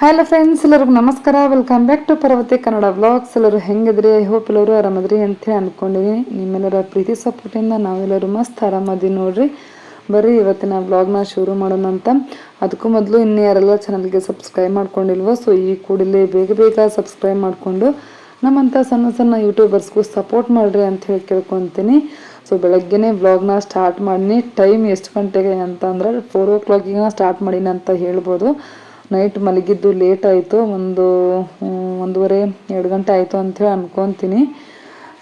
Hello friends ಎಲ್ಲರಿಗೂ ನಮಸ್ಕಾರ. Welcome back to Parvati Kannada vlogs ಎಲ್ಲರೂ ಹೆಂಗಿದ್ರಿ? ಐ ಹೋಪ್ ಎಲ್ಲರೂ ಆರಾಮದ್ರಿ ಅಂತೇಳಿ ಅಂದ್ಕೊಂಡಿದ್ದೀನಿ ನಿಮ್ಮೆಲ್ಲರ ಪ್ರೀತಿ ಸಪೋರ್ಟಿಂದ ನಾವೆಲ್ಲರೂ ಮಸ್ತ್ ಆರಾಮದಿ ನೋಡ್ರಿ. ಬರ್ರಿ, ಇವತ್ತಿನ ವ್ಲಾಗ್ನ ಶುರು ಮಾಡೋಣ ಅಂತ. ಅದಕ್ಕೂ ಮೊದಲು ಇನ್ನು ಯಾರೆಲ್ಲ ಚಾನಲ್ಗೆ ಸಬ್ಸ್ಕ್ರೈಬ್ ಮಾಡ್ಕೊಂಡಿಲ್ವೋ ಸೊ ಈ ಕೂಡಲೇ ಬೇಗ ಬೇಗ ಸಬ್ಸ್ಕ್ರೈಬ್ ಮಾಡಿಕೊಂಡು ನಮ್ಮಂಥ ಸಣ್ಣ ಸಣ್ಣ ಯೂಟ್ಯೂಬರ್ಸ್ಗೂ ಸಪೋರ್ಟ್ ಮಾಡಿರಿ ಅಂತ ಹೇಳಿ ಕೇಳ್ಕೊತೀನಿ. ಸೊ ಬೆಳಗ್ಗೆನೇ ವ್ಲಾಗ್ನ ಸ್ಟಾರ್ಟ್ ಮಾಡಿ ಟೈಮ್ ಎಷ್ಟು ಗಂಟೆಗೆ ಅಂತ ಅಂದ್ರೆ ಫೋರ್ ಓ ಕ್ಲಾಕಿಗೆ ಸ್ಟಾರ್ಟ್ ಮಾಡೀನಿ ಅಂತ ಹೇಳ್ಬೋದು. ನೈಟ್ ಮಲಗಿದ್ದು ಲೇಟ್ ಆಯಿತು, ಒಂದು ಒಂದೂವರೆ, ಎರಡು ಗಂಟೆ ಆಯಿತು ಅಂಥೇಳಿ ಅನ್ಕೊತೀನಿ.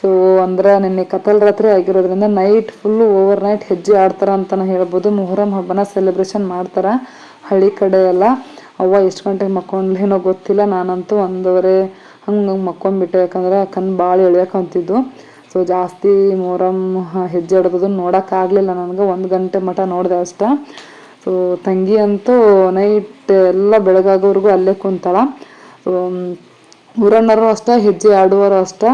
ಸೊ ಅಂದ್ರೆ ನಿನ್ನೆ ಕತ್ತಲ್ ರಾತ್ರಿ ಆಗಿರೋದ್ರಿಂದ ನೈಟ್ ಫುಲ್ಲು ಓವರ್ ನೈಟ್ ಹೆಜ್ಜೆ ಆಡ್ತಾರ ಅಂತಲೇ ಹೇಳ್ಬೋದು. ಮೊಹರಂ ಹಬ್ಬನ ಸೆಲೆಬ್ರೇಷನ್ ಮಾಡ್ತಾರ ಹಳ್ಳಿ ಕಡೆ ಎಲ್ಲ. ಅವ್ವ ಎಷ್ಟು ಗಂಟೆಗೆ ಮಕ್ಕೊಂಡ್ಲೇನೋ ಗೊತ್ತಿಲ್ಲ. ನಾನಂತೂ ಒಂದೂವರೆ ಹಂಗೆ ಮಕ್ಕೊಂಡ್ಬಿಟ್ಟೆ ಯಾಕಂದ್ರೆ ಕಣ್ಣು ಭಾಳ ಎಳ್ಯಾಕಂತಿದ್ದು ಸೊ ಜಾಸ್ತಿ ಮೊಹರಂ ಹೆಜ್ಜೆ ಆಡೋದನ್ನು ನೋಡೋಕ್ಕಾಗಲಿಲ್ಲ ನನಗೆ. ಒಂದು ಗಂಟೆ ಮಟ ನೋಡಿದೆ ಅಷ್ಟೇ. ಸೊ ತಂಗಿ ಅಂತೂ ನೈಟ್ ಎಲ್ಲ ಬೆಳಗಾಗೋವರೆಗೂ ಅಲ್ಲೇ ಕುಂತಾಳ. ಸೊ ಊರಣ್ಣರು ಅಷ್ಟೇ, ಹೆಜ್ಜೆ ಆಡುವರು ಅಷ್ಟೇ.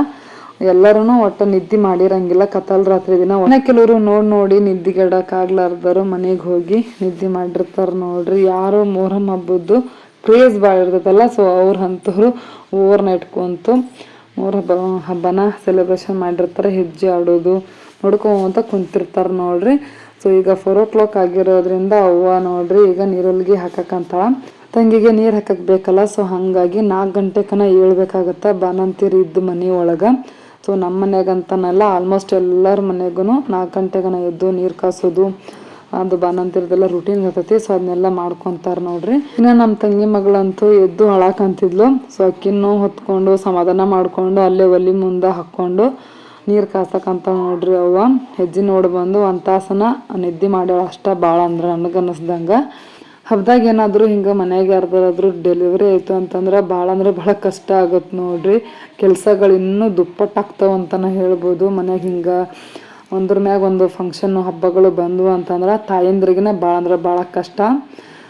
ಎಲ್ಲರೂ ಒಟ್ಟು ನಿದ್ದೆ ಮಾಡಿರಂಗಿಲ್ಲ. ಕತ್ತಲ್ ರಾತ್ರಿ ದಿನ ಒಣ ಕೆಲವರು ನೋಡಿ ನೋಡಿ ನಿದ್ದಿಗೆಡಕ್ಕಾಗ್ಲಾರ್ದರು ಮನೆಗೆ ಹೋಗಿ ನಿದ್ದೆ ಮಾಡಿರ್ತಾರೆ ನೋಡ್ರಿ. ಯಾರೋ ಮೊಹರಂ ಹಬ್ಬದ್ದು ಕ್ರೇಜ್ ಭಾಳ ಇರ್ತೈತಲ್ಲ. ಸೊ, ಅವ್ರ ಅಂಥವ್ರು ಓವರ್ ನೈಟ್ ಕುಂತು ಮೂರು ಹಬ್ಬ, ಹಬ್ಬನ ಸೆಲೆಬ್ರೇಷನ್ ಮಾಡಿರ್ತಾರೆ. ಹೆಜ್ಜೆ ಆಡೋದು ನೋಡ್ಕೊಂತ ಕುಂತಿರ್ತಾರೆ ನೋಡ್ರಿ. ಸೊ ಈಗ ಫೋರ್ ಓ ಕ್ಲಾಕ್ ಆಗಿರೋದ್ರಿಂದ ಅವ್ವ ನೋಡ್ರಿ, ಈಗ ನೀರೊಳಗೆ ಹಾಕಕ್ಕಂತಾಳ ತಂಗಿಗೆ ನೀರು ಹಾಕಕ್ ಬೇಕಲ್ಲ ಸೊ ಹಾಗಾಗಿ ನಾಲ್ಕು ಗಂಟೆ ಕನ ಏಳ್ಬೇಕಾಗತ್ತ ಬಾನಂತೀರಿ ಇದ್ದ ಮನೆ ಒಳಗೆ. ಸೊ ನಮ್ಮ ಮನೆಗಂತನಲ್ಲ ಆಲ್ಮೋಸ್ಟ್ ಎಲ್ಲರ ಮನೆಗೂ ನಾಲ್ಕು ಗಂಟೆಗನ ಎದ್ದು ನೀರು ಕಾಸೋದು, ಅದು ಬಾನಂತಿರದೆಲ್ಲ ರೂಟೀನ್ ಇರ್ತೈತಿ. ಸೊ ಅದನ್ನೆಲ್ಲ ಮಾಡ್ಕೊಂತಾರ ನೋಡ್ರಿ. ಇನ್ನು ನಮ್ಮ ತಂಗಿ ಮಗಳಂತೂ ಎದ್ದು ಅಳಾಕಂತಿದ್ಲು. ಸೊ ಅಕ್ಕಿನೂ ಹೊತ್ಕೊಂಡು, ಸಮಾಧಾನ ಮಾಡ್ಕೊಂಡು, ಅಲ್ಲೇ ಒಲಿ ಮುಂದೆ ಹಾಕ್ಕೊಂಡು ನೀರು ಕಾಸಕ್ಕಂತ ನೋಡ್ರಿ ಅವ್ವ. ಹೆಜ್ಜೆ ನೋಡಿ ಬಂದು ಒಂದು ತಾಸನ ನಿದ್ದೆ ಮಾಡ್ಯಾಳ ಅಷ್ಟ ಭಾಳ ಅಂದ್ರೆ ನನಗೆ ಅನ್ನಿಸ್ದಂಗೆ ಹಬ್ದಾಗ ಏನಾದರೂ ಹಿಂಗೆ ಮನೆಗೆ ಯಾರ್ದಾರಾದ್ರೂ ಡೆಲಿವರಿ ಆಯಿತು ಅಂತಂದ್ರೆ ಭಾಳ ಅಂದ್ರೆ ಭಾಳ ಕಷ್ಟ ಆಗುತ್ತೆ ನೋಡ್ರಿ. ಕೆಲಸಗಳು ಇನ್ನೂ ದುಪ್ಪಟ್ಟಾಗ್ತಾವ ಅಂತಾನೆ ಹೇಳ್ಬೋದು. ಮನೆಗೆ ಹಿಂಗೆ ಒಂದ್ರ ಮ್ಯಾಗ ಒಂದು ಫಂಕ್ಷನ್ ಹಬ್ಬಗಳು ಬಂದವು ಅಂತಂದ್ರೆ ತಾಯಂದ್ರಿಗಿನ ಭಾಳ ಅಂದ್ರೆ ಭಾಳ ಕಷ್ಟ.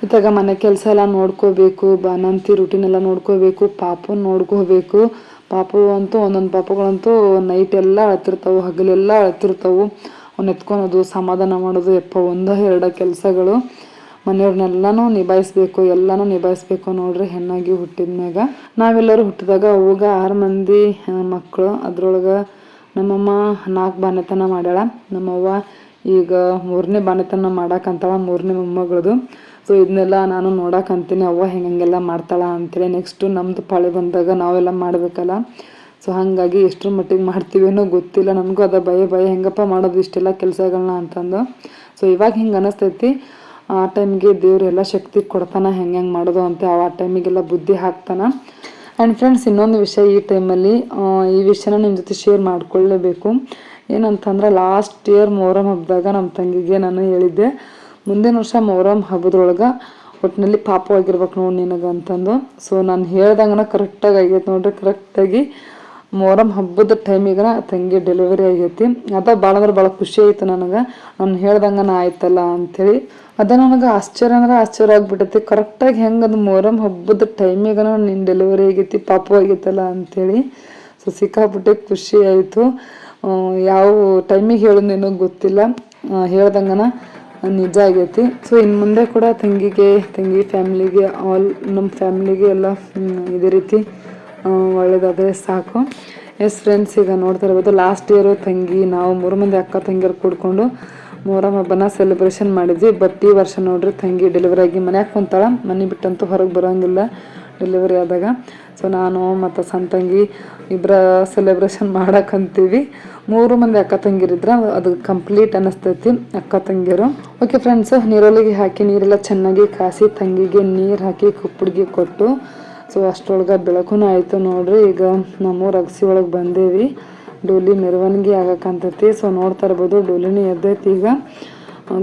ಇತ್ತಾಗ ಮನೆ ಕೆಲಸ ಎಲ್ಲ ನೋಡ್ಕೋಬೇಕು ಬಾನಂತಿ ರೂಟೀನ್ ಎಲ್ಲ ನೋಡ್ಕೋಬೇಕು ಪಾಪು ನೋಡ್ಕೋಬೇಕು. ಪಾಪು ಅಂತೂ, ಒಂದೊಂದು ಪಾಪುಗಳಂತೂ ನೈಟ್ ಎಲ್ಲ ಅಳ್ತಿರ್ತಾವೆ ಹಗಲೆಲ್ಲ ಅಳ್ತಿರ್ತಾವೆ. ಅವ್ನ ಎತ್ಕೊಳೋದು, ಸಮಾಧಾನ ಮಾಡೋದು, ಎಪ್ಪ, ಒಂದು ಎರಡು ಕೆಲಸಗಳು. ಮನೆಯವ್ರನ್ನೆಲ್ಲನೂ ನಿಭಾಯಿಸ್ಬೇಕು, ಎಲ್ಲನೂ ನಿಭಾಯಿಸ್ಬೇಕು ನೋಡ್ರಿ ಹೆಣ್ಣಾಗಿ ಹುಟ್ಟಿದ್ಮ್ಯಾಗ. ನಾವೆಲ್ಲರೂ ಹುಟ್ಟಿದಾಗ ಅವಾಗ ಆರು ಮಂದಿ ಮಕ್ಕಳು ಅದ್ರೊಳಗೆ ನಮ್ಮಮ್ಮ ನಾಲ್ಕು ಬಾನೆತನ ಮಾಡ್ಯಾಳ. ನಮ್ಮವ್ವ ಈಗ ಮೂರನೇ ಬಾನೆತನ ಮಾಡಕ್ಕಂತಾಳ ಮೂರನೇ ಮೊಮ್ಮಗಳದು. ಸೊ ಇದನ್ನೆಲ್ಲ ನಾನು ನೋಡಾಕಂತೀನಿ ಅವ್ವ ಹೆಂಗೆಲ್ಲ ಮಾಡ್ತಾಳ ಅಂತೇಳಿ. ನೆಕ್ಸ್ಟು ನಮ್ಮದು ಪಾಳೆ ಬಂದಾಗ ನಾವೆಲ್ಲ ಮಾಡಬೇಕಲ್ಲ. ಸೊ ಹಾಗಾಗಿ ಎಷ್ಟರ ಮಟ್ಟಿಗೆ ಮಾಡ್ತೀವೇನೋ ಗೊತ್ತಿಲ್ಲ. ನನಗೂ ಅದ ಭಯ ಭಯ. ಹೆಂಗಪ್ಪ ಮಾಡೋದು ಇಷ್ಟೆಲ್ಲ ಕೆಲಸಗಳನ್ನ ಅಂತಂದು. ಸೊ ಇವಾಗ ಹಿಂಗೆ ಅನಿಸ್ತೈತಿ. ಆ ಟೈಮ್ಗೆ ದೇವ್ರು ಎಲ್ಲ ಶಕ್ತಿ ಕೊಡ್ತಾನ, ಹೆಂಗೆ ಹೆಂಗೆ ಮಾಡೋದು ಅಂತ ಆ ಟೈಮಿಗೆಲ್ಲ ಬುದ್ಧಿ ಹಾಕ್ತಾನ. ಆ್ಯಂಡ್ ಫ್ರೆಂಡ್ಸ್ ಇನ್ನೊಂದು ವಿಷಯ ಈ ಟೈಮಲ್ಲಿ ಈ ವಿಷಯನ ನಿಮ್ಮ ಜೊತೆ ಶೇರ್ ಮಾಡ್ಕೊಳ್ಳೇಬೇಕು ಏನಂತಂದ್ರೆ ಲಾಸ್ಟ್ ಇಯರ್ ಮೊಹರಂ ಹಬ್ಬದಾಗ ನಮ್ಮ ತಂಗಿಗೆ ನಾನು ಹೇಳಿದ್ದೆ ಮುಂದಿನ ವರ್ಷ ಮೊಹರಂ ಹಬ್ಬದೊಳಗೆ ಒಟ್ಟಿನಲ್ಲಿ ಪಾಪ ಆಗಿರ್ಬೇಕು ನೋಡಿ ನಿನಗೆ ಅಂತಂದು. ಸೊ ನಾನು ಹೇಳ್ದಂಗನ ಕರೆಕ್ಟಾಗಿ ಆಗೈತೆ ನೋಡ್ರಿ. ಕರೆಕ್ಟಾಗಿ ಮೊಹರಂ ಹಬ್ಬದ ಟೈಮಿಗೆ ತಂಗಿ ಡೆಲಿವರಿ ಆಗೈತಿ. ಅದ ಭಾಳ ಅಂದ್ರೆ ಭಾಳ ಖುಷಿ ಆಯಿತು ನನಗೆ. ನಾನು ಹೇಳ್ದಂಗನ ಆಯ್ತಲ್ಲ ಅಂಥೇಳಿ ಅದ ನನಗೆ ಆಶ್ಚರ್ಯ ಅಂದ್ರೆ ಆಶ್ಚರ್ಯ ಆಗಿಬಿಟ್ಟೈತಿ. ಕರೆಕ್ಟಾಗಿ ಹೆಂಗೆ ಅದು ಮೊಹರಂ ಹಬ್ಬದ ಟೈಮಿಗೆ ನಿನ್ನ ಡೆಲಿವರಿ ಆಗೈತಿ ಪಾಪು ಆಗೈತಲ್ಲ ಅಂಥೇಳಿ ಸೊ ಸಿಕ್ಕಾಪಟ್ಟೆ ಖುಷಿ ಆಯಿತು. ಯಾವ ಟೈಮಿಗೆ ಹೇಳೋದೇನೋ ಗೊತ್ತಿಲ್ಲ. ಆ, ಹೇಳ್ದಂಗನ ನಿಜ ಆಗೈತಿ. ಸೊ ಇನ್ನು ಮುಂದೆ ಕೂಡ ತಂಗಿಗೆ, ತಂಗಿ ಫ್ಯಾಮಿಲಿಗೆ ಆಲ್ ನಮ್ಮ ಫ್ಯಾಮಿಲಿಗೆ ಎಲ್ಲ ಇದೇ ರೀತಿ ಒಳ್ಳೇದಾದರೆ ಸಾಕು. ಎಸ್ ಫ್ರೆಂಡ್ಸ್ ಈಗ ನೋಡ್ತಾ ಇರ್ಬೋದು ಲಾಸ್ಟ್ ಇಯರು ತಂಗಿ, ನಾವು ಮೂರು ಮಂದಿ ಅಕ್ಕ ತಂಗಿಯರು ಕೂಡ್ಕೊಂಡು ಮೊಹರಂ ಹಬ್ಬನ ಸೆಲೆಬ್ರೇಷನ್ ಮಾಡಿದ್ವಿ. ಬಟ್ ವರ್ಷ ನೋಡ್ರಿ, ತಂಗಿ ಡೆಲಿವರಿ ಆಗಿ ಮನ್ಯಾಗ ಕುಂತಾಳ, ಮನೆ ಬಿಟ್ಟಂತೂ ಹೊರಗೆ ಬರೋಂಗಿಲ್ಲ. ಡೆಲಿವರಿ ಆದಾಗ. ಸೊ ನಾನು ಮತ್ತು ಸಣ್ಣ ತಂಗಿ ಇಬ್ಬರ ಸೆಲೆಬ್ರೇಷನ್ ಮಾಡಕ್ಕಂತೀವಿ ಮೂರು ಮಂದಿ ಅಕ್ಕ ತಂಗಿರಿದ್ರೆ, ಅದು ಕಂಪ್ಲೀಟ್ ಅನ್ನಿಸ್ತೈತಿ ಅಕ್ಕ ತಂಗಿಯರು ಓಕೆ ಫ್ರೆಂಡ್ಸ್ ನೀರೊಳಗೆ ಹಾಕಿ, ನೀರೆಲ್ಲ ಚೆನ್ನಾಗಿ ಕಾಸಿ, ತಂಗಿಗೆ ನೀರು ಹಾಕಿ, ಕುಪ್ಪಡಿಗೆ ಕೊಟ್ಟು. ಸೊ ಅಷ್ಟರೊಳಗೆ ಬೆಳಕೂ ಆಯಿತು ನೋಡ್ರಿ. ಈಗ ನಮ್ಮೂರು ಅಗಸಿ ಒಳಗೆ ಬಂದೇವಿ. ಡೋಲಿ ಮೆರವಣಿಗೆ ಆಗಕ್ಕಂತೈತಿ ಸೊ ನೋಡ್ತಾ ಇರ್ಬೋದು, ಡೋಲಿನೇ ಎದ್ದೈತಿ ಈಗ.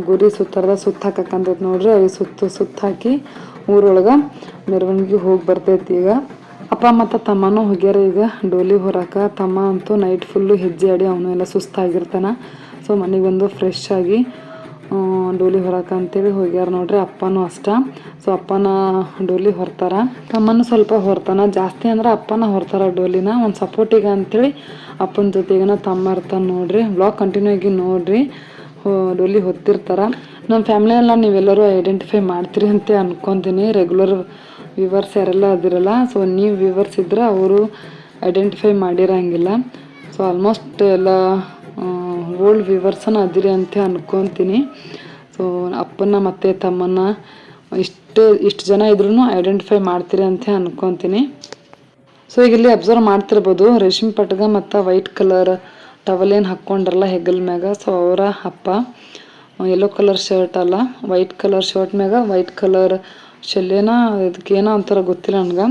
ಗುರಿ ಸುತ್ತಾರ್ದ ಸುತ್ತ ಹಾಕಕ್ಕಂತೈತಿ ನೋಡ್ರಿ. ಅవి ಸುತ್ತು ಸುತ್ತ ಹಾಕಿ ಊರೊಳಗೆ ಮೆರವಣಿಗೆ ಹೋಗಿ ಬರ್ತೈತಿ ಈಗ. ಅಪ್ಪ ಮತ್ತು ತಮ್ಮನೂ ಹೋಗ್ಯಾರ ಈಗ. ಡೋಲಿ ಹೊರಕ ತಮ್ಮ ಅಂತೂ ನೈಟ್ ಫುಲ್ಲು ಹೆಜ್ಜೆ ಆಡಿ ಅವನು ಎಲ್ಲ ಸುಸ್ತಾಗಿರ್ತಾನ. ಸೊ ಮನೆಗೆ ಬಂದು ಫ್ರೆಶ್ ಆಗಿ ಡೋಲಿ ಹೊರಕ ಅಂತೇಳಿ ಹೋಗ್ಯಾರ ನೋಡ್ರಿ ಅಪ್ಪನೂ ಅಷ್ಟ. ಸೊ ಅಪ್ಪನ ಡೋಲಿ ಹೊರ್ತಾರ. ತಮ್ಮನು ಸ್ವಲ್ಪ ಹೊರ್ತಾನ. ಜಾಸ್ತಿ ಅಂದ್ರೆ ಅಪ್ಪನ ಹೊರ್ತಾರ ಡೋಲಿನ. ಒಂದು ಸಪೋರ್ಟಿಗೆ ಅಂತೇಳಿ ಅಪ್ಪನ ಜೊತೆಗೇನ ತಮ್ಮ ಇರ್ತಾನೆ ನೋಡ್ರಿ. ಬ್ಲಾಗ್ ಕಂಟಿನ್ಯೂ ಆಗಿ ನೋಡ್ರಿ. ಡೋಲಿ ಹೊತ್ತಿರ್ತಾರ. ನಮ್ಮ ಫ್ಯಾಮಿಲಿಯೆಲ್ಲ ನೀವೆಲ್ಲರೂ ಐಡೆಂಟಿಫೈ ಮಾಡ್ತೀರಿ ಅಂತ ಅಂದ್ಕೊತೀನಿ ರೆಗ್ಯುಲರ್ ವಿವರ್ಸ್ ಯಾರೆಲ್ಲ ಅದಿರಲ್ಲ ಸೊ ನೀವು ವಿವರ್ಸ್ ಇದ್ರೆ ಅವರು ಐಡೆಂಟಿಫೈ ಮಾಡಿರಂಗಿಲ್ಲ. ಸೊ ಆಲ್ಮೋಸ್ಟ್ ಎಲ್ಲ ಓಲ್ಡ್ ವಿವರ್ಸನ ಅದಿರಿ ಅಂತ ಅಂದ್ಕೊತೀನಿ ಸೊ ಅಪ್ಪನ ಮತ್ತು ತಮ್ಮನ್ನ ಇಷ್ಟು ಇಷ್ಟು ಜನ ಇದ್ರೂ ಐಡೆಂಟಿಫೈ ಮಾಡ್ತೀರಿ ಅಂತ ಅಂದ್ಕೊತೀನಿ ಸೊ ಈಗ ಇಲ್ಲಿ ಅಬ್ಸರ್ವ್ ಮಾಡ್ತಿರ್ಬೋದು, ರೇಷ್ಮೆ ಪಟ್ಗ ಮತ್ತು ವೈಟ್ ಕಲರ್ ಟವಲ್ ಏನು ಹಾಕ್ಕೊಂಡ್ರಲ್ಲ ಹೆಗಲ್ ಮ್ಯಾಗ ಸೊ ಅವರ ಅಪ್ಪ. ಯೆಲ್ಲೋ ಕಲರ್ ಶರ್ಟ್ ಅಲ್ಲ ವೈಟ್ ಕಲರ್ ಶರ್ಟ್ ಮ್ಯಾಗ ವೈಟ್ ಕಲರ್ ಶಲ್ಯನ ಇದಕ್ಕೆ ಏನೋ ಅಂತಾರ ಗೊತ್ತಿಲ್ಲ ನನಗೆ.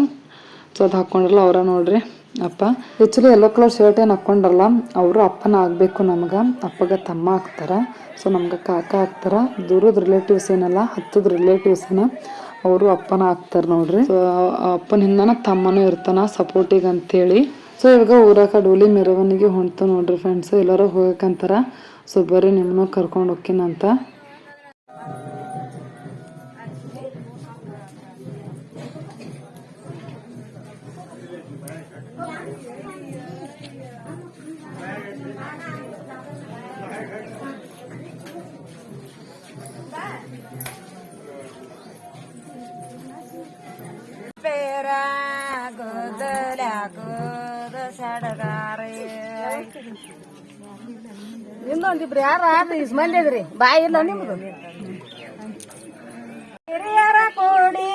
ಸೊ ಅದು ಹಾಕ್ಕೊಂಡ್ರಲ್ಲ ಅವರ ನೋಡ್ರಿ, ಅಪ್ಪ. ಆ್ಯಕ್ಚುಲಿ ಯೆಲ್ಲೋ ಕಲರ್ ಶರ್ಟ್ ಏನು ಹಾಕ್ಕೊಂಡ್ರಲ್ಲ ಅವರು ಅಪ್ಪನ ಆಗಬೇಕು ನಮ್ಗೆ, ಅಪ್ಪಗ ತಮ್ಮ ಆಗ್ತಾರ. ಸೊ ನಮ್ಗೆ ಕಾಕ ಆಗ್ತಾರ, ದೂರದ ರಿಲೇಟಿವ್ಸ್ ಏನಲ್ಲ, ಹತ್ತದ ರಿಲೇಟಿವ್ಸ್ ಏನ, ಅವರು ಅಪ್ಪನ ಆಗ್ತಾರೆ ನೋಡ್ರಿ. ಸೊ ಅಪ್ಪನ ಹಿಂದನ ತಮ್ಮನೂ ಇರ್ತಾನ ಸಪೋರ್ಟಿಗೆ ಅಂತೇಳಿ ಸೊ ಇವಾಗ ಊರಾಗ ಡೋಲಿ ಮೆರವಣಿಗೆ ಹೊಂಟು ನೋಡ್ರಿ ಫ್ರೆಂಡ್ಸ್ ಎಲ್ಲರೂ ಹೋಗಕ್ಕಂತಾರ ಸೊ ಬರ್ರಿ ನಿಮ್ಮನ್ನು ಕರ್ಕೊಂಡು ಹೋಗ್ತೀನಂತ पेरा ಇನ್ನೊಂದಿಬ್ರು ಯಾರು ಆತ ಇಸ್ ಮಂದಿ ಅದ್ರಿ ಬಾಯಿ ಇಲ್ಲ ನಿಮ್ದು? ಹಿರಿಯರ ಕೂಡಿ,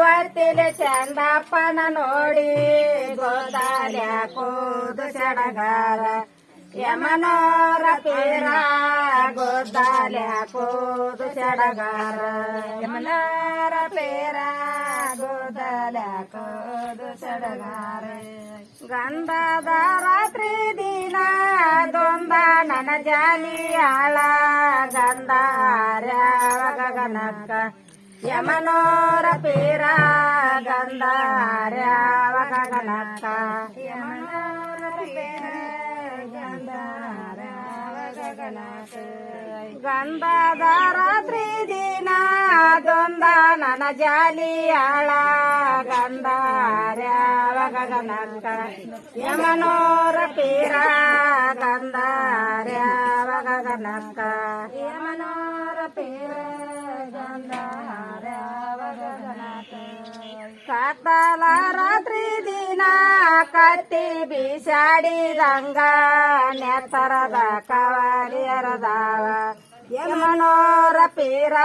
ವಾರ್ತೆಲೆ ಚಂದಪ್ಪನ ನೋಡಿ ಗೋದಾಲ ಕೂದು ಚಡಗಾರ. ಯಮನೋರ ಪೀರ ಗೋದಾಲ ಕೂದು ಚಡಗಾರ. ಯಮನೋರ ಪೀರ ಗೋದಾಲ ಕೂದು ಸಡಗಾರ ಗಂಧದ ರಾತ್ರಿ ದಿನ ದೊಂದ ನನ್ನ ಜಾಲಿ ಆಳ ಗಂಧಾರ್ಯಾವ ಗಗನಕ್ಕ ಯಮನೋರ ಪೀರ ಗಂಧಾರ್ಯಾವ ಗಗನಕ್ಕ ಯಮನೋರ ಪೀರ ಗಂಧಾರ್ಯಾವ ಗಗನಕ್ಕ ಗಂಧದ ರಾತ್ರಿ ದಿನ ಜಾಲಿ ಆಳ ಗಂಧಾರ್ಯಾವ ಗಗನಕ್ಕ ಯಮನೋರ ಪೀರ ಗಂಧಾರ್ಯಾವ ಗಗನಕ್ಕ ಯಮನೋರ ಪೀರ ಗಂಧಾರ್ಯಾವ ಗಗನಕ್ಕ ಕಾತಲ ರಾತ್ರಿ ದಿನ ಕತ್ತಿ ಬಿಸಾಡಿದಂಗ ನೆತ್ತರದ ಕವಲಿಯರದಾವ ಯಮನೋರ ಪೀರ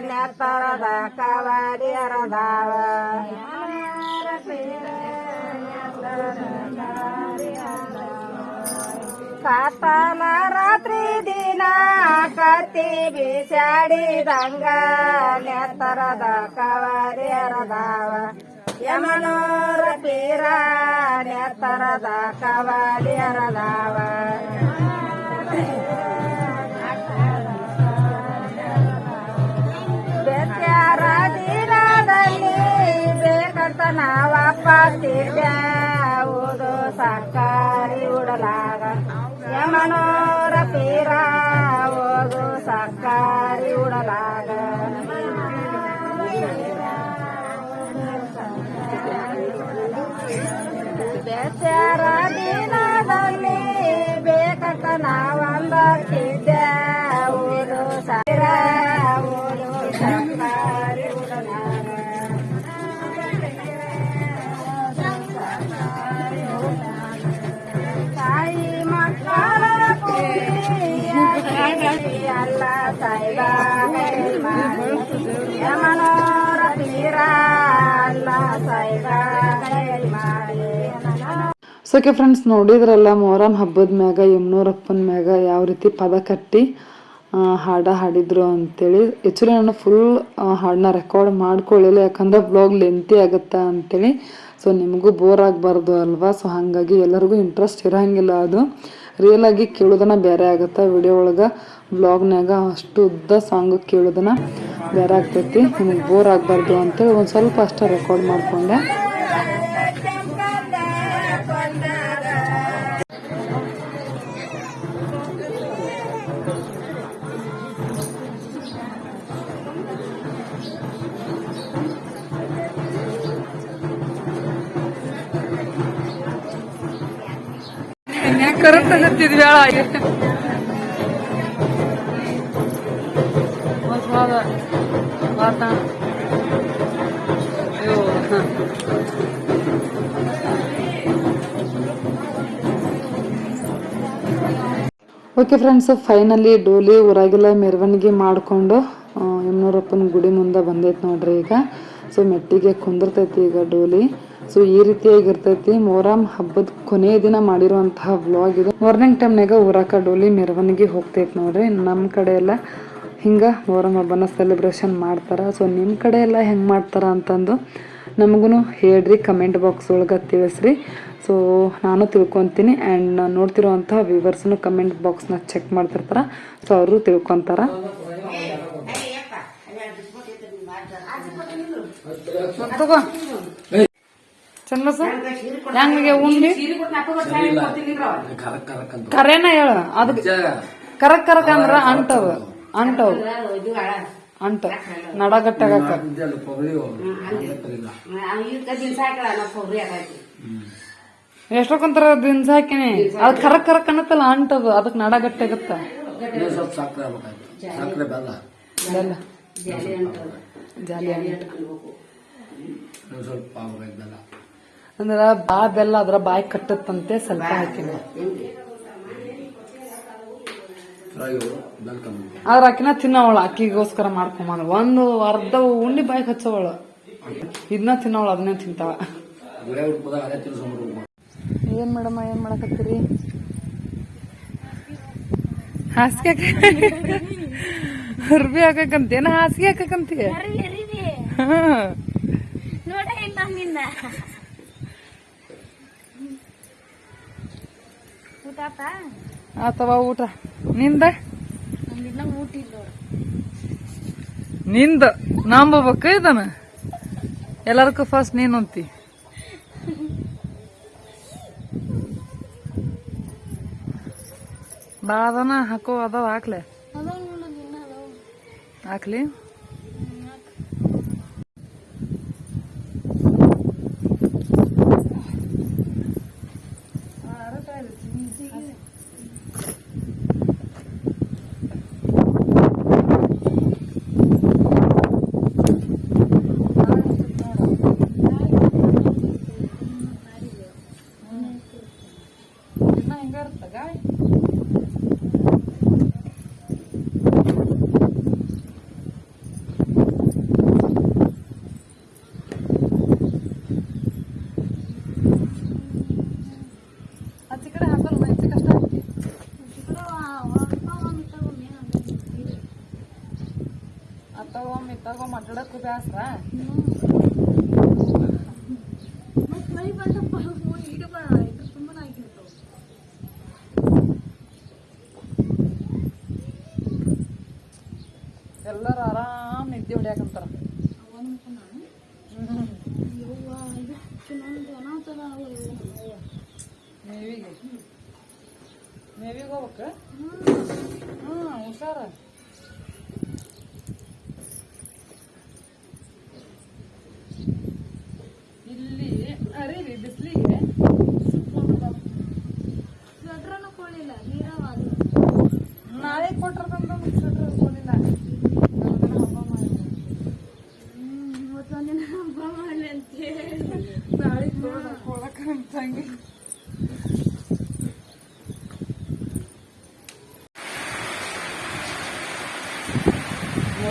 ನೆತ್ತರದ ಕವಲಿಯರದಾವ ಯಮನೋರ ಪೀರ ಕಾತಲ ರಾತ್ರಿ ದಿನ ಕತ್ತಿ ಬೀಸಾಡಿದಂಗ ನೆತ್ತರದ ಕವಲಿಯರದಾವ ಯಮನೋರ ಪೀರ ನೆತ್ತರದ ಕವಲಿಯರದಾವ ನಾವಪ್ಪ ಓದು ಸರ್ಕಾರಿ ಉಡಲಾಗ. ಯಮನೋರ ಪೀರ ಓದು ಸರ್ಕಾರಿ ಉಡಲಾಗ. ಅಲ್ಲ ಸಾಯಿಬ ಯಮನೋರ ತೀರ ಅಲ್ಲ ಸಾಯಿಬ ಮಾಡಿ ಸೊ ಓಕೆ ಫ್ರೆಂಡ್ಸ್ ನೋಡಿದ್ರಲ್ಲ, ಮೊಹರಂ ಹಬ್ಬದ ಮ್ಯಾಗ, ಯಮುನೂರಪ್ಪನ ಮ್ಯಾಗ ಯಾವ ರೀತಿ ಪದ ಕಟ್ಟಿ ಹಾಡ ಹಾಡಿದ್ರು ಅಂತೇಳಿ. ಆ್ಯಕ್ಚುಲಿ ನಾನು ಫುಲ್ ಹಾಡನ್ನ ರೆಕಾರ್ಡ್ ಮಾಡ್ಕೊಳ್ಳಿಲ್ಲ, ಯಾಕಂದ್ರೆ ಬ್ಲಾಗ್ ಲೆಂತಿ ಆಗುತ್ತಾ ಅಂತೇಳಿ. ಸೊ ನಿಮಗೂ ಬೋರ್ ಆಗಬಾರ್ದು ಅಲ್ವಾ? ಸೊ ಹಾಗಾಗಿ ಎಲ್ಲರಿಗೂ ಇಂಟ್ರೆಸ್ಟ್ ಇರೋಂಗಿಲ್ಲ ಅದು. ರಿಯಲ್ ಆಗಿ ಕೇಳೋದನ್ನ ಬೇರೆ ಆಗುತ್ತೆ ವಿಡಿಯೋ ಒಳಗೆ? ಬ್ಲಾಗ್ನಾಗ ಅಷ್ಟು ಉದ್ದ ಸಾಂಗ್ ಕೇಳೋದನ್ನ ಬೇರೆ ಆಗ್ತೈತಿ. ನಿಮಗೆ ಬೋರ್ ಆಗಬಾರ್ದು ಅಂತೇಳಿ ಒಂದು ಸ್ವಲ್ಪ ಅಷ್ಟೇ ರೆಕಾರ್ಡ್ ಮಾಡಿಕೊಂಡೆ. ಕರೆಕ್ಟ್ ಓಕೆ ಫ್ರೆಂಡ್ಸ್ ಫೈನಲಿ ಡೋಲಿ ಊರಾಗೆಲ್ಲ ಮೆರವಣಿಗೆ ಮಾಡಿಕೊಂಡು ಯಮನೂರಪ್ಪನ ಗುಡಿ ಮುಂದೆ ಬಂದೈತೆ ನೋಡ್ರಿ ಈಗ. ಸೊ ಮೆಟ್ಟಿಗೆ ಕುಂದಿರ್ತೈತಿ ಈಗ ಡೋಲಿ ಸೊ ಈ ರೀತಿಯಾಗಿರ್ತೈತಿ ಮೊಹರಂ ಹಬ್ಬದ ಕೊನೆಯ ದಿನ ಮಾಡಿರುವಂತಹ ವ್ಲಾಗ್ ಇದು. ಮಾರ್ನಿಂಗ್ ಟೈಮ್ನಾಗ ಊರಾಕ ಡೋಲಿ ಮೆರವಣಿಗೆ ಹೋಗ್ತೈತೆ ನೋಡ್ರಿ. ನಮ್ಮ ಕಡೆ ಎಲ್ಲ ಹಿಂಗೆ ಮೊಹರಂ ಹಬ್ಬನ ಸೆಲೆಬ್ರೇಷನ್ ಮಾಡ್ತಾರೆ. ಸೊ ನಿಮ್ಮ ಕಡೆ ಎಲ್ಲ ಹೆಂಗೆ ಮಾಡ್ತಾರ ಅಂತಂದು ನಮಗೂ ಹೇಳ್ರಿ ಕಮೆಂಟ್ ಬಾಕ್ಸ್ ಒಳಗೆ ತಿಳಿಸ್ರಿ. ಸೊ ನಾನು ತಿಳ್ಕೊತೀನಿ ಆ್ಯಂಡ್ ನೋಡ್ತಿರೋವಂಥ ವ್ಯೂವರ್ಸ್ನು ಕಮೆಂಟ್ ಬಾಕ್ಸ್ನ ಚೆಕ್ ಮಾಡ್ತಿರ್ತಾರೆ. ಸೊ ಅವರು ತಿಳ್ಕೊತಾರ. ಚಂದ ಸರ್? ಹೆಂಗೆ ಉಂಡಿ? ಕರೆನ ಹೇಳ. ಅದ್ ಕರಕ್ ಕರಕ್ ಅಂದ್ರ ಅಂಟವ್ ಅಂಟವ್ ಅಂಟ. ನಡಗಟ್ಟಾಗಕ್ಕ. ಎಷ್ಟೊಕ್ಕಂತರ ದಿನ್ಸ ಹಾಕಿನಿ? ಅದ್ ಕರಕ್ ಕರಕ್ ಅನ್ನತ್ತಲ್ಲ ಅಂಟದು ಅದಕ್ ನಡಗಟ್ಟಾಗತ್ತ. ಜಾಲಿ ಅಂಟ. ಸ್ವಲ್ಪ ಅಂದ್ರ ಬಾ ಬೆಲ್ಲ ಅದ್ರ ಬಾಯಿ ಕಟ್ಟತ್ತಂತೆ ಸ್ವಲ್ಪ ಹಾಕಿನಿ. ಆದ್ರ ಆಕಿನ ತಿನ್ನವಳ ಅಕ್ಕಿಗೋಸ್ಕರ ಮಾಡ್ಕೊಂಬಂದ ಒಂದು ಅರ್ಧ ಉಂಡಿ ಬಾಯಿ ಹಚ್ಚವಳ. ಇದನ್ನ ತಿನ್ನವಳ ಅದನ್ನೇ ತಿಂತಾವ ಏನ್ ಮೇಡಮ್ ಏನ್ ಮಾಡಕತ್ತೀರಿ? ಹಾಸಿಗೆ ಅರ್ಬಿ ಏನ ಹಾಸಿಗೆ ಹಾಕಕಂತೀಯ? ಹಾ. ನೋಡ ಇಲ್ಲ ನಿನ್ನ. ಊಟ ಆತಾ? ಆತವ ಊಟ? ನಿಂದ? ನಿಂದ? ನಂಬಬೇಕು ಇದನ್ನ? ಎಲ್ಲದಕ್ಕೂ ಫಸ್ಟ್ ನೀನು ಅಂತಿ. ಬಾದನ ಹಾಕೋ ಅದಾವ ಹಾಕ್ಲೆ? ಹಾಕ್ಲಿ? ತಗೋ ಮಾತಾಡಕ್ಕೂ ಬ್ಯಾಸ್ರ ಎಲ್ಲರೂ ಆರಾಮ್ ನಿದ್ದೆ ಹೊಡ್ಯಾಕಂತಾರ ಮೇವಿಗೆ. ಮೇವಿಗೆ ಹೋಗ್ಬೇಕ? ಹ್ಮ್ ಹುಷಾರ.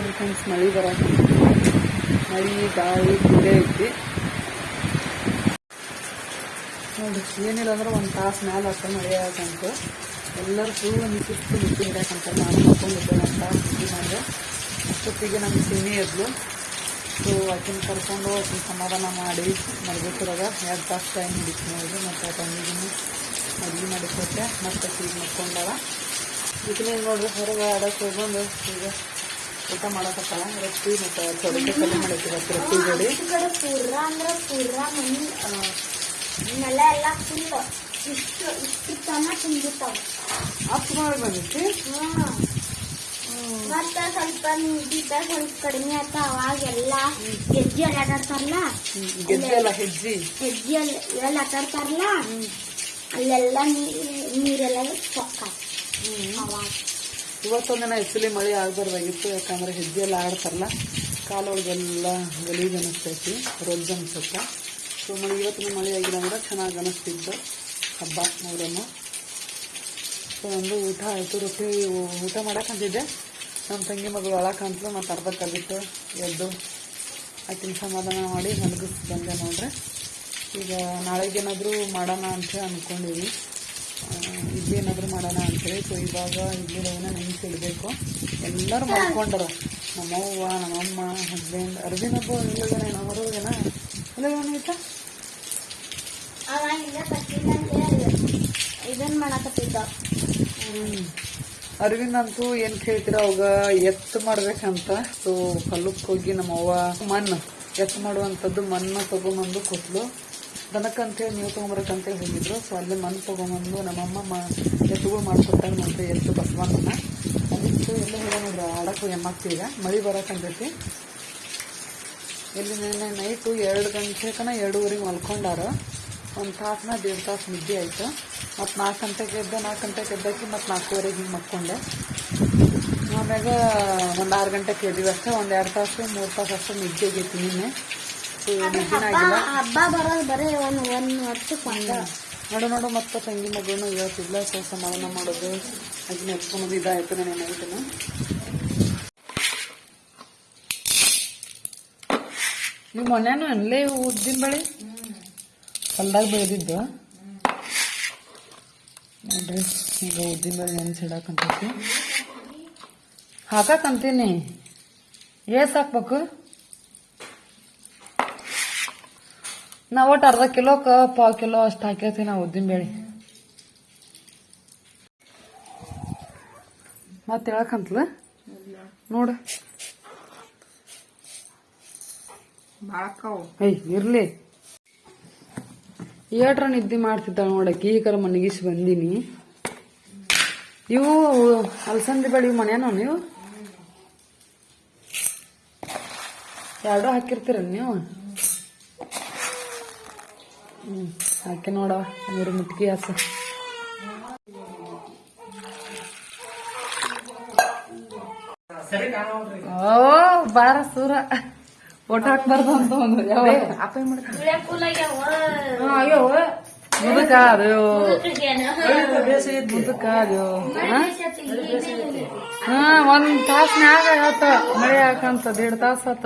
ನೋಡ್ರಿ ಫ್ರೆಂಡ್ಸ್ ಮಳೆ ಬರ ಮಳಿ, ಗಾಳಿ ಬಿಡೇ ಐತಿ. ನೋಡ್ರಿ, ಏನಿಲ್ಲ ಅಂದ್ರೆ ಒಂದು ತಾಸು ಮ್ಯಾಲ ಅಷ್ಟು ಮಳೆ ಆಗಂತು ಎಲ್ಲರೂ ಫುಲ್ ಸುತ್ತು ನಿಂತು ಹಿಡ್ಯಾಕಂತ ನಾನು ಮಾಡ್ಕೊಂಡಿದ್ದೆ ಒಂದು ತಾಸು ನಿದ್ದೆ ಮಾಡಿದೆ ಅಷ್ಟೊತ್ತಿಗೆ ನಮ್ಮ ಸಿನಿ ಎದ್ಲು ಸೊ ಆಕಿನ ಕರ್ಕೊಂಡು ಆಕಿನ ಸಮಾಧಾನ ಮಾಡಿ ಮಲಗೋತಿರಾಗ ಎರಡು ತಾಸು ಟೈಮ್ ಹಿಡಿತು ನೋಡಿದ್ರು ಮತ್ತು ಆ ಟೈಮಿಗೂ ಅಡುಗೆ ಮಾಡಿಕೊಟ್ಟೆ. ಮತ್ತೆ ಈಗ ಮಾಡ್ಕೊಂಡಾಗ ಇದನ್ನೇ ನೋಡ್ರಿ ಹೊರಗೆ ಆಡಕ್ಕೆ ಹೋಗ್ಬಂದು ಈಗ ಊಟ ಮಾಡಕತ್ತಾಳ ರೊಟ್ಟಿ ಮತ್ತು ಚೌಳಿಕಾಯಿ ಪಲ್ಯ ಇವತ್ತು ರೊಟ್ಟಿ ಜೋಡಿ. ಪೂರ ಅಂದ್ರ ಪೂರ ಮನಿ ನೆಲ ಎಲ್ಲ ಫುಲ್ ಇಷ್ಟು ಇಷ್ಟು ತನ ತುಂಬಿರ್ತಾವ ಅಷ್ಟು ಮಾಡಿ ಬಂದಿತ್ತು ಮತ್ತ ಸ್ವಲ್ಪ ನೀಡಿದ್ದ ಸ್ವಲ್ಪ ಕಡಿಮೆ ಆತ ಅವಾಗೆಲ್ಲ ಗೆಜ್ಜೆ ಎಲ್ಲ ಆಟಾಡ್ತಾರಲ್ಲ ಹೆಜ್ಜೆ ಹೆಜ್ಜಿ. ಹೆಜ್ಜೆ ಎಲ್ಲ ಆಟಾಡ್ತಾರಲ್ಲ ಅಲ್ಲೆಲ್ಲ ನೀರ್ ನೀರೆಲ್ಲ ಸೊಕ್ಕ ಅವಾಗ. ಇವತ್ತೊಂದಿನ ಎಸ್ಲಿ ಮಳೆ ಆಗ್ಬಾರ್ದಾಗಿತ್ತು, ಯಾಕಂದ್ರೆ ಹೆಜ್ಜೆ ಎಲ್ಲ ಆಡ್ತಾರಲ್ಲ, ಕಾಲೊಳಗೆಲ್ಲ ಗಲೀಜು ಅನಿಸ್ತೈತಿ, ರೊಜ್ಜು ಅನಿಸುತ್ತೆ. ಸೊ ಮಳೆ ಇವತ್ತಿನ ಮಳೆ ಆಗಿಲ್ಲ ಅಂದ್ರೆ ಚೆನ್ನಾಗಿ ಅನಿಸ್ತಿದ್ದು ಹಬ್ಬ ನೋಡೋಣ ಸೊ ಒಂದು ಊಟ ಆಯಿತು, ರೊಟ್ಟಿ, ಊಟ ಮಾಡಕ್ಕಂತಿದ್ದೆ ನಮ್ಮ ತಂಗಿ ಮಗಳು ಒಳಕಂತಲು ಮತ್ತು ಅರ್ಧ ಕಲಿತು ಎದ್ದು ಆಕಿನ ಸಮಾಧಾನ ಮಾಡಿ ಮಲಗಿಸ್ ಬಂದೆ ನೋಡ್ರಿ. ಈಗ ನಾಳೆಗೇನಾದರೂ ಮಾಡೋಣ ಅಂತ ಅಂದ್ಕೊಂಡಿವಿ ಇಡ್ಲಿ ಏನಾದರೂ ಮಾಡೋಣ ಅಂತೇಳಿ. ಸೊ ಇವಾಗ ಇಡ್ಲಿ ರವೆನ ನೆನೆಸಿ ಇಡಬೇಕು ಎಲ್ಲರೂ ಮಾಡ್ಕೊಂಡರು. ನಮ್ಮವ್ವ ನಮ್ಮಮ್ಮ ಹಸ್ಬೆಂಡ್ ಅರ್ಬಿನ ಹಬ್ಬ ಇಲ್ಲಗೇನ ಜನ ಇಲ್ಲ ಏನಾಯ್ತಾ ಅವ ಇಲ್ಲ ಬರ್ತಿದ್ದಂತೆ ಇದನ್ ಮಾಡಕತ್ತಿದ್ದ. ಅರವಿಂದ್ ಅಂತೂ ಏನ್ ಕೇಳ್ತೀರ? ಅವಾಗ ಎತ್ತು ಮಾಡ್ಬೇಕಂತ. ಸೊ ಹೊಲಕ್ಕೆ ಹೋಗಿ ನಮ್ಮ ಅವ್ವ ಮಣ್ಣು ಎತ್ತು ಮಾಡುವಂಥದ್ದು ಮಣ್ಣು ತಗೊಂಬಂದು ಕೊಟ್ಲು. ದನಕ್ಕಂತೇಳಿ ನೀವು ತೊಗೊಂಬರಕ್ಕಂತೇಳಿ ಹೋಗಿದ್ರು. ಸೊ ಅಲ್ಲಿ ಮಣ್ಣು ತೊಗೊಂಬಂದು ನಮ್ಮಮ್ಮ ಮ ಎತ್ತುಗಳು ಮಾಡ್ಕೊಡ್ತಾರೆ ಮತ್ತೆ ಎತ್ತು ಬಸವಣ್ಣನ. ಅದಕ್ಕೆ ಎಲ್ಲ ಹೇಳೋಣ ಆಡಕ್ಕೆ ಈಗ ಮಳೆ ಬರಕಂತೈತಿ. ಇಲ್ಲಿ ನೆನ್ನೆ ನೈಟು ಎರಡು ಗಂಟೆ ತನ ಎರಡೂವರೆಗೆ ಮಲ್ಕೊಂಡಾರ. ಒಂದು ತಾಸನ ದೇಡ್ ತಾಸು ನಿದ್ದೆ ಆಯಿತು. ಮತ್ತು ನಾಲ್ಕು ಗಂಟೆಗೆ ಎದ್ದೆ ನಾಲ್ಕು ಗಂಟೆಗೆ ಎದ್ದಾಕಿ ಮತ್ತು ನಾಲ್ಕೂವರೆಗೆ ಹಿಂಗೆ ಮಕ್ಕೊಂಡೆ ಆಮ್ಯಾಗ ಒಂದು ಆರು ಗಂಟೆಗೆ ಎದ್ದಿವಿ ಅಷ್ಟೇ, ಒಂದು ಎರಡು ತಾಸು, ಮೂರು ತಾಸು ಅಷ್ಟು ನಿದ್ದೆ ಆಗೈತಿ ನಿನ್ನೆ ಆಗಿಲ್ಲ. ಹಬ್ಬ ಬರೋದು ಬರೀ ಒಂದು ಒಂದು ವರ್ಷಕ್ಕೆ ಒಂದು. ನೋಡು ನೋಡು ಮತ್ತೆ ತಂಗಿ ಮಗಳನ್ನ ಇವತ್ತಿಲ್ಲ ಸಹ ಸಮಾಧಾನ ಮಾಡೋದು. ಅದನ್ನ ಎತ್ಕೊಳೋದು ಇದಾಯ್ತು ನಾನು ಏನಾಯ್ತು ನೀವು ಮೊನ್ನೆನೂ ಅಲ್ಲೇ ಉದ್ದಿನ ಬಳಿ? ಹೊಲ್ದಾಗ ಬೆಳೆದಿದ್ದು? ನೋಡ್ರಿ ಈಗ ಉದ್ದಿನ ಬಳಿ ನೆನೆಸಿಡಾಕಂತೈತಿ ಹಾಕಕ್ಕಂತೀನಿ ಏಸ್ ಹಾಕ್ಬೇಕು ನಾ ಒಟ್ಟು ಅರ್ಧ ಕಿಲೋಕ ಪಾವ್ ಕಿಲೋ ಅಷ್ಟು ಹಾಕಿರ್ತೀವಿ ನಾವು ಉದ್ದಿನ ಬೇಳೆ. ಮತ್ತೆ ಹೇಳಕ್ಕಂತಲ ನೋಡು. ಇರ್ಲಿ. ಏಟ್ರ ನಿದ್ದೆ ಮಾಡ್ತಿದ್ದಾಳ ನೋಡಕ್ಕೆ ಈಗರ ಮನಗಿಸಿ ಬಂದೀನಿ. ಇವು ಅಲಸಂದಿ ಬೇಳೆ ಮನ್ಯಾನ ನೀವು? ಎರಡು ಹಾಕಿರ್ತೀರ ನೀವು? ಹ್ಮ್ ಹಾಕಿ ನೋಡ ಮೂರು ಮುಟ್ಕಿ ಹಸ. ಓ ಬಾರ ಸೂರ. ಊಟ ಹಾಕ್ಬಾರ್ದು ಅಂತ ಒಂದು ಯಾವ ಮುದುಕ ಅದು. ಮುದುಕ ಅದು. ಹಾ? ಒಂದ್ ತಾಸ್ನಾಗ ಆತ. ಮಳೆ ಹಾಕಂತ ದೇಡ್ ತಾಸ ಆತ.